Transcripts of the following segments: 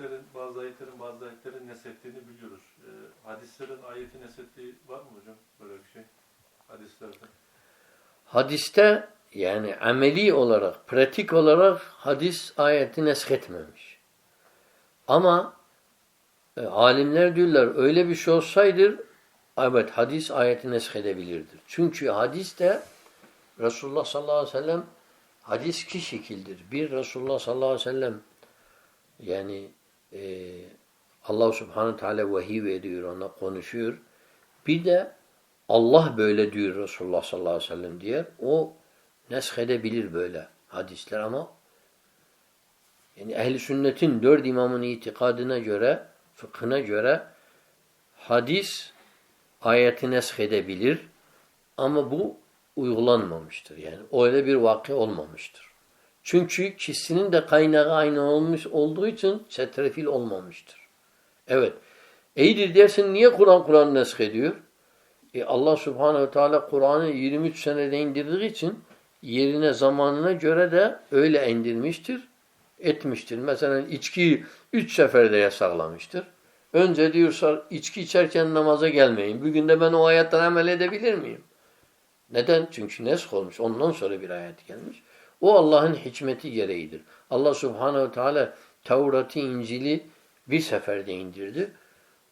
ayetlerin, bazı ayetlerin bazı ayetlerin neshettiğini biliyoruz. Ee, hadislerin ayeti neshettiği var mı hocam? Böyle bir şey. Hadislerde. Hadiste yani ameli olarak, pratik olarak hadis ayeti nesketmemiş. Ama e, alimler diyorlar öyle bir şey olsaydı evet hadis ayeti neskedebilirdir. Çünkü hadis de Resulullah sallallahu aleyhi ve sellem hadis iki şekildir. Bir Resulullah sallallahu aleyhi ve sellem yani e, Allah subhanahu teala vahiy veriyor ona konuşuyor. Bir de Allah böyle diyor Resulullah sallallahu aleyhi ve sellem diye. O neshedebilir böyle hadisler ama yani ehli sünnetin dört imamın itikadına göre, fıkhına göre hadis ayeti neshedebilir ama bu uygulanmamıştır. Yani öyle bir vakı olmamıştır. Çünkü kişinin de kaynağı aynı olmuş olduğu için çetrefil olmamıştır. Evet. İyidir dersin niye Kur'an Kur'an nesk ediyor? E Allah Subhanahu ve Teala Kur'an'ı 23 senede indirdiği için yerine zamanına göre de öyle indirmiştir, etmiştir. Mesela içkiyi 3 seferde yasaklamıştır. Önce diyorsa içki içerken namaza gelmeyin. Bugün de ben o ayetten amel edebilir miyim? Neden? Çünkü nesk olmuş. Ondan sonra bir ayet gelmiş. O Allah'ın hikmeti gereğidir. Allah Subhanahu Teala Tevrat'ı, İncil'i bir seferde indirdi.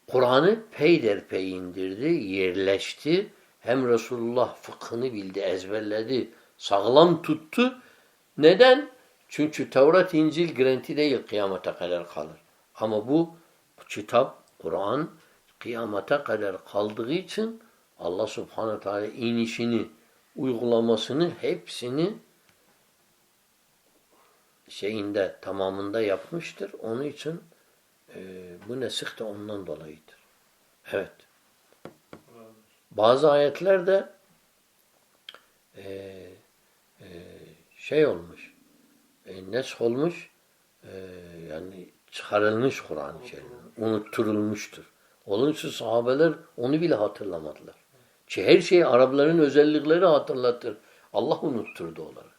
Kur'an'ı peyderpey indirdi, yerleşti. Hem Resulullah fıkhını bildi, ezberledi, sağlam tuttu. Neden? Çünkü Tevrat, İncil garanti değil kıyamete kadar kalır. Ama bu kitap, Kur'an kıyamete kadar kaldığı için Allah subhanahu teala inişini, uygulamasını, hepsini şeyinde, tamamında yapmıştır. Onun için e, bu nesih de ondan dolayıdır. Evet. Bazı ayetlerde e, e, şey olmuş, e, nesh olmuş, e, yani çıkarılmış Kur'an-ı Kerim. Unutturulmuştur. İçin sahabeler onu bile hatırlamadılar. Ki her şey Arapların özellikleri hatırlatır. Allah unutturdu onları.